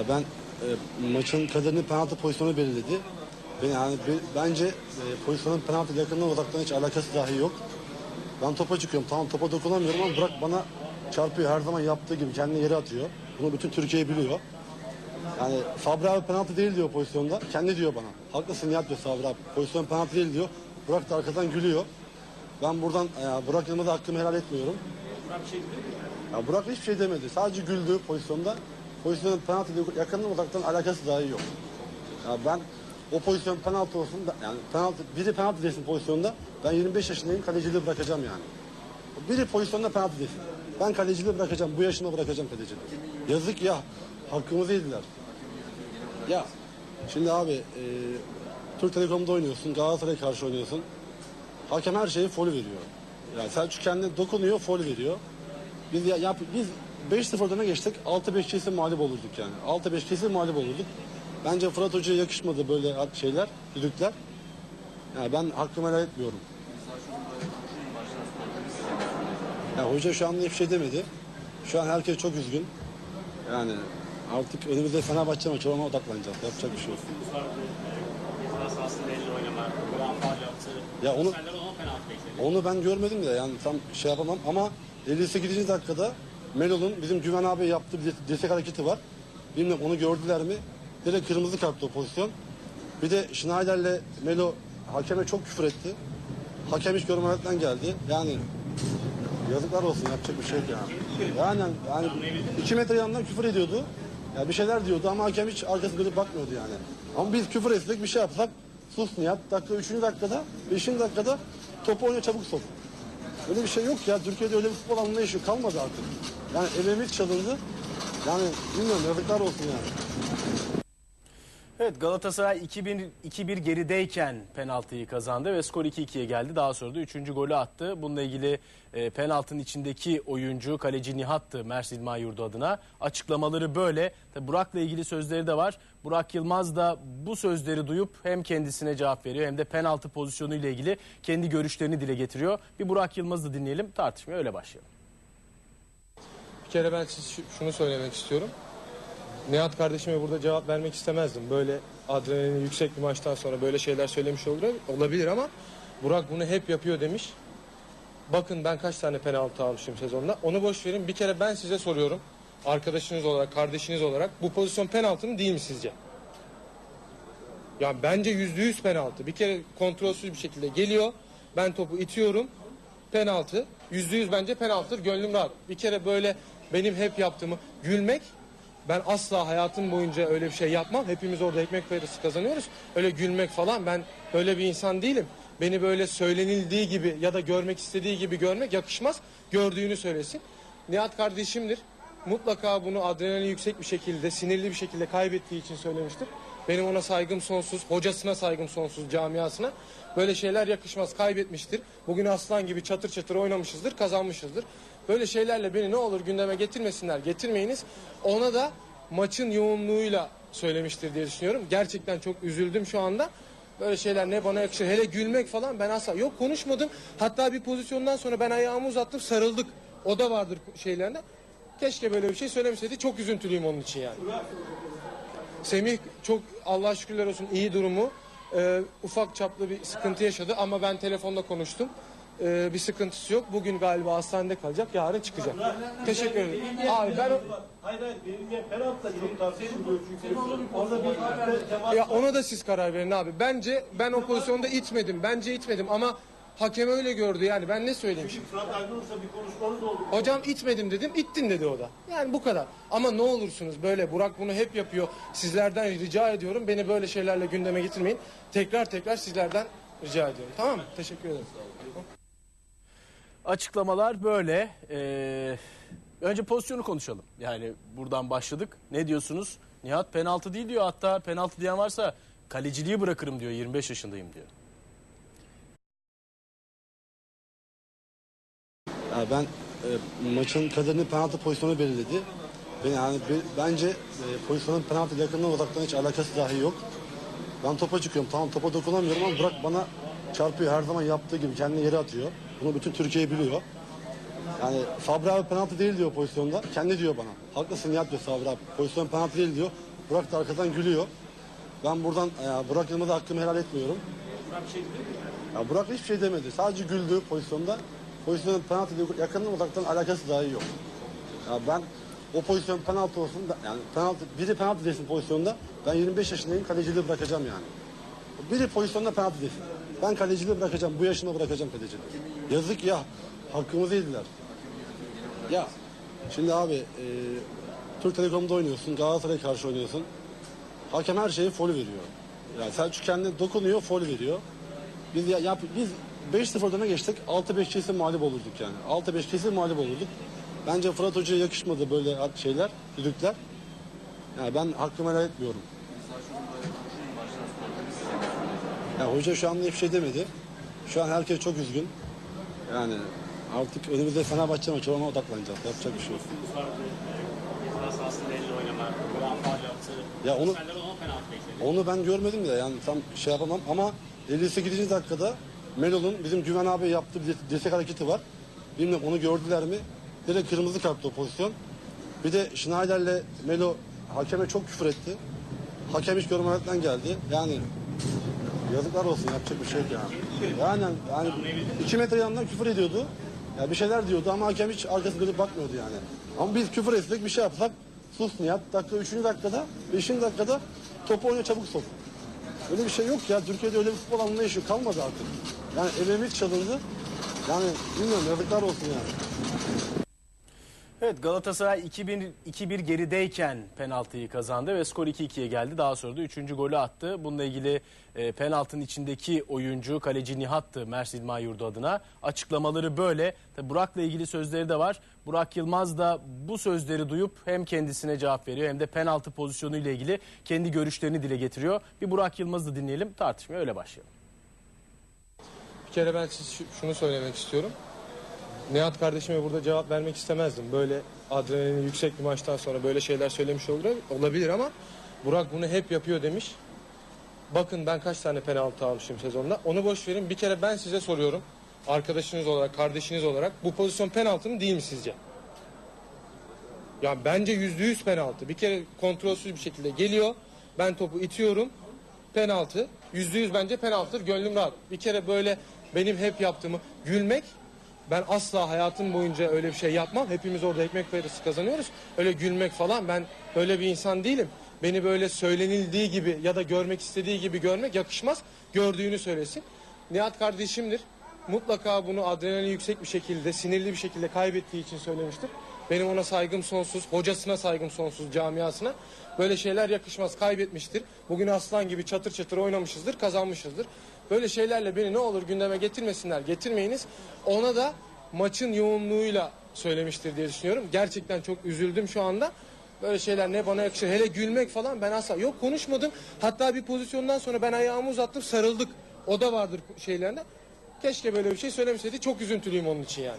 Yani ben e, maçın kaderini penaltı pozisyonu belirledi. Ben yani be- bence e, pozisyonun penaltı yakından uzaktan hiç alakası dahi yok. Ben topa çıkıyorum. Tamam topa dokunamıyorum ama Burak bana çarpıyor. Her zaman yaptığı gibi kendini yere atıyor. Bunu bütün Türkiye biliyor. Yani Sabri abi penaltı değil diyor pozisyonda. Kendi diyor bana. Haklısın Nihat diyor Sabri abi. Pozisyon penaltı değil diyor. Burak da arkadan gülüyor. Ben buradan e, Burak Yılmaz'a hakkımı helal etmiyorum. Ya Burak hiçbir şey demedi. Sadece güldü pozisyonda. Pozisyonun penaltı yakından uzaktan alakası dahi yok. Ya ben o pozisyon penaltı olsun da yani penaltı biri penaltı desin pozisyonda ben 25 yaşındayım kaleciliği bırakacağım yani. Biri pozisyonda penaltı desin. Ben kaleciliği bırakacağım. Bu yaşımda bırakacağım kaleciliği. Yazık ya. Hakkımızı yediler. Ya şimdi abi e, Türk Telekom'da oynuyorsun. Galatasaray'a karşı oynuyorsun. Hakem her şeyi foul veriyor. Yani Selçuk kendine dokunuyor, foul veriyor. Biz ya, yap, biz 5-0 öne geçtik. 6-5 kesin mağlup olurduk yani. 6-5 kesin mağlup olurduk. Bence Fırat Hoca'ya yakışmadı böyle şeyler, düdükler. Yani ben hakkımı helal etmiyorum. Ya hoca şu anda hiçbir şey demedi. Şu an herkes çok üzgün. Yani artık önümüzde Fenerbahçe maçı ona odaklanacağız. Yapacak bir şey yok. Ya onu-. Onu ben görmedim de yani tam şey yapamam ama 58. dakikada Melo'nun bizim Güven abi yaptığı bir destek hareketi var. Bilmiyorum onu gördüler mi? Direkt kırmızı kartlı o pozisyon. Bir de Schneider'le Melo hakeme çok küfür etti. Hakem hiç görmemekten geldi. Yani yazıklar olsun yapacak bir şey yok yani. Yani, yani iki metre yanından küfür ediyordu. Ya bir şeyler diyordu ama hakem hiç arkasına dönüp bakmıyordu yani. Ama biz küfür etsek bir şey yapsak sus Nihat. Dakika 3. dakikada 5. dakikada topu oyna çabuk sok. Öyle bir şey yok ya. Türkiye'de öyle bir futbol anlayışı kalmadı artık. Yani emeğimiz çalındı. Yani bilmiyorum yazıklar olsun yani. Evet Galatasaray 2-1 2-1 gerideyken penaltıyı kazandı ve skor 2-2'ye geldi. Daha sonra da 3. golü attı. Bununla ilgili e, penaltının içindeki oyuncu kaleci Nihat'tı Mersin İdman Yurdu adına. Açıklamaları böyle. Tabi Burak'la ilgili sözleri de var. Burak Yılmaz da bu sözleri duyup hem kendisine cevap veriyor hem de penaltı pozisyonuyla ilgili kendi görüşlerini dile getiriyor. Bir Burak Yılmaz'ı dinleyelim tartışmaya öyle başlayalım. Bir kere ben siz şu- şunu söylemek istiyorum. Nihat kardeşime burada cevap vermek istemezdim. Böyle adrenalini yüksek bir maçtan sonra böyle şeyler söylemiş olabilir ama Burak bunu hep yapıyor demiş. Bakın ben kaç tane penaltı almışım sezonda. Onu boş verin. Bir kere ben size soruyorum. Arkadaşınız olarak, kardeşiniz olarak bu pozisyon penaltı mı değil mi sizce? Ya bence yüzde yüz penaltı. Bir kere kontrolsüz bir şekilde geliyor. Ben topu itiyorum. Penaltı. Yüzde yüz bence penaltıdır. Gönlüm rahat. Bir kere böyle benim hep yaptığımı gülmek. Ben asla hayatım boyunca öyle bir şey yapmam. Hepimiz orada ekmek parası kazanıyoruz. Öyle gülmek falan ben böyle bir insan değilim. Beni böyle söylenildiği gibi ya da görmek istediği gibi görmek yakışmaz. Gördüğünü söylesin. Nihat kardeşimdir. Mutlaka bunu adrenalin yüksek bir şekilde, sinirli bir şekilde kaybettiği için söylemiştir. Benim ona saygım sonsuz, hocasına saygım sonsuz, camiasına. Böyle şeyler yakışmaz, kaybetmiştir. Bugün aslan gibi çatır çatır oynamışızdır, kazanmışızdır. Böyle şeylerle beni ne olur gündeme getirmesinler, getirmeyiniz. Ona da maçın yoğunluğuyla söylemiştir diye düşünüyorum. Gerçekten çok üzüldüm şu anda. Böyle şeyler ne bana yakışır. Hele gülmek falan ben asla yok konuşmadım. Hatta bir pozisyondan sonra ben ayağımı uzattım sarıldık. O da vardır şeylerinde. Keşke böyle bir şey söylemeseydi. Çok üzüntülüyüm onun için yani. Semih çok Allah şükürler olsun iyi durumu. Ee, ufak çaplı bir sıkıntı yaşadı ama ben telefonda konuştum. Ee, bir sıkıntısı yok. Bugün galiba hastanede kalacak. Yarın çıkacak. Teşekkür ederim. Abi ben Hayır hayır de penaltı da çok tartışılıyor çünkü orada bir temas ya ona da siz karar verin abi. Bence ben o pozisyonda itmedim. Bence itmedim ama hakem öyle gördü yani. Ben ne söyleyeyim şimdi? Fırat Aydınus'la bir konuşmanız oldu. Hocam itmedim dedim, ittin dedi o da. Yani bu kadar. Ama ne olursunuz böyle Burak bunu hep yapıyor. Sizlerden rica ediyorum beni böyle şeylerle gündeme getirmeyin. Tekrar tekrar sizlerden rica ediyorum. Tamam mı? Teşekkür ederim. Açıklamalar böyle. Ee, önce pozisyonu konuşalım. Yani buradan başladık. Ne diyorsunuz? Nihat penaltı değil diyor. Hatta penaltı diyen varsa kaleciliği bırakırım diyor. 25 yaşındayım diyor. Ya ben e, maçın kaderini penaltı pozisyonu belirledi. Ben yani be- bence e, pozisyonun penaltı yakından uzaktan hiç alakası dahi yok. Ben topa çıkıyorum. Tamam topa dokunamıyorum ama Burak bana çarpıyor. Her zaman yaptığı gibi kendini yere atıyor. Bunu bütün Türkiye biliyor. Yani Sabri abi penaltı değil diyor pozisyonda. Kendi diyor bana. Haklısın Nihat diyor Sabri abi. Pozisyon penaltı değil diyor. Burak da arkadan gülüyor. Ben buradan e, Burak Yılmaz'a hakkımı helal etmiyorum. Burak şey dedi mi? Ya Burak hiçbir şey demedi. Sadece güldü pozisyonda. Pozisyonun penaltı yakından uzaktan alakası dahi yok. Ya ben o pozisyon penaltı olsun da yani penaltı biri penaltı desin pozisyonda ben 25 yaşındayım kaleciliği bırakacağım yani. Biri pozisyonda penaltı desin. Ben kaleciliği bırakacağım. Bu yaşında bırakacağım kaleciliği. Yazık ya. Hakkımızı yediler. Ya şimdi abi e, Türk Telekom'da oynuyorsun. Galatasaray'a karşı oynuyorsun. Hakem her şeyi foul veriyor. Yani Selçuk kendine dokunuyor, foul veriyor. Biz ya, yap, biz 5-0 öne geçtik. 6-5 kesin mağlup olurduk yani. 6-5 kesin mağlup olurduk. Bence Fırat Hoca'ya yakışmadı böyle şeyler, düdükler. Yani ben hakkımı helal etmiyorum. Ya hoca şu anda hiçbir şey demedi. Şu an herkes çok üzgün. Yani artık önümüzde Fenerbahçe maçı ona odaklanacağız. Yapacak bir şey yok. Ya onu-. Onu ben görmedim de yani tam şey yapamam ama 58. dakikada Melo'nun bizim Güven abi yaptığı bir destek hareketi var. Bilmiyorum onu gördüler mi? Direkt kırmızı kartlı o pozisyon. Bir de Schneider'le Melo hakeme çok küfür etti. Hakem hiç görmemekten geldi. Yani yazıklar olsun yapacak bir şey yok yani. Yani, yani iki metre yanından küfür ediyordu. Ya bir şeyler diyordu ama hakem hiç arkası dönüp bakmıyordu yani. Ama biz küfür etsek bir şey yapsak sus Nihat. Dakika 3. dakikada 5. dakikada topu oyna çabuk sok. Öyle bir şey yok ya. Türkiye'de öyle bir futbol anlayışı kalmadı artık. Yani emeğimiz çalındı. Yani bilmiyorum yazıklar olsun yani. Evet Galatasaray 2-1 2-1 gerideyken penaltıyı kazandı ve skor 2-2'ye geldi. Daha sonra da 3. golü attı. Bununla ilgili e, penaltının içindeki oyuncu kaleci Nihat'tı Mersin İdman Yurdu adına. Açıklamaları böyle. Tabi Burak'la ilgili sözleri de var. Burak Yılmaz da bu sözleri duyup hem kendisine cevap veriyor hem de penaltı pozisyonu ile ilgili kendi görüşlerini dile getiriyor. Bir Burak Yılmaz'ı dinleyelim tartışmaya öyle başlayalım. Bir kere ben siz şu- şunu söylemek istiyorum. Nihat kardeşime burada cevap vermek istemezdim. Böyle adrenalini yüksek bir maçtan sonra böyle şeyler söylemiş olur, olabilir ama Burak bunu hep yapıyor demiş. Bakın ben kaç tane penaltı almışım sezonda. Onu boş verin. Bir kere ben size soruyorum. Arkadaşınız olarak, kardeşiniz olarak bu pozisyon penaltı mı değil mi sizce? Ya bence yüzde yüz penaltı. Bir kere kontrolsüz bir şekilde geliyor. Ben topu itiyorum. Penaltı. Yüzde yüz bence penaltıdır. Gönlüm rahat. Bir kere böyle benim hep yaptığımı gülmek. Ben asla hayatım boyunca öyle bir şey yapmam. Hepimiz orada ekmek parası kazanıyoruz. Öyle gülmek falan ben böyle bir insan değilim. Beni böyle söylenildiği gibi ya da görmek istediği gibi görmek yakışmaz. Gördüğünü söylesin. Nihat kardeşimdir. Mutlaka bunu adrenalin yüksek bir şekilde, sinirli bir şekilde kaybettiği için söylemiştir. Benim ona saygım sonsuz, hocasına saygım sonsuz, camiasına. Böyle şeyler yakışmaz, kaybetmiştir. Bugün aslan gibi çatır çatır oynamışızdır, kazanmışızdır. Böyle şeylerle beni ne olur gündeme getirmesinler, getirmeyiniz. Ona da maçın yoğunluğuyla söylemiştir diye düşünüyorum. Gerçekten çok üzüldüm şu anda. Böyle şeyler ne bana yakışır. Hele gülmek falan ben asla yok konuşmadım. Hatta bir pozisyondan sonra ben ayağımı uzattım sarıldık. O da vardır şeylerinde. Keşke böyle bir şey söylemeseydi. Çok üzüntülüyüm onun için yani.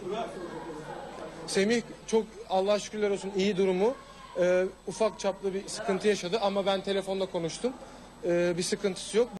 Semih çok Allah şükürler olsun iyi durumu. Ee, ufak çaplı bir sıkıntı yaşadı ama ben telefonda konuştum. Ee, bir sıkıntısı yok.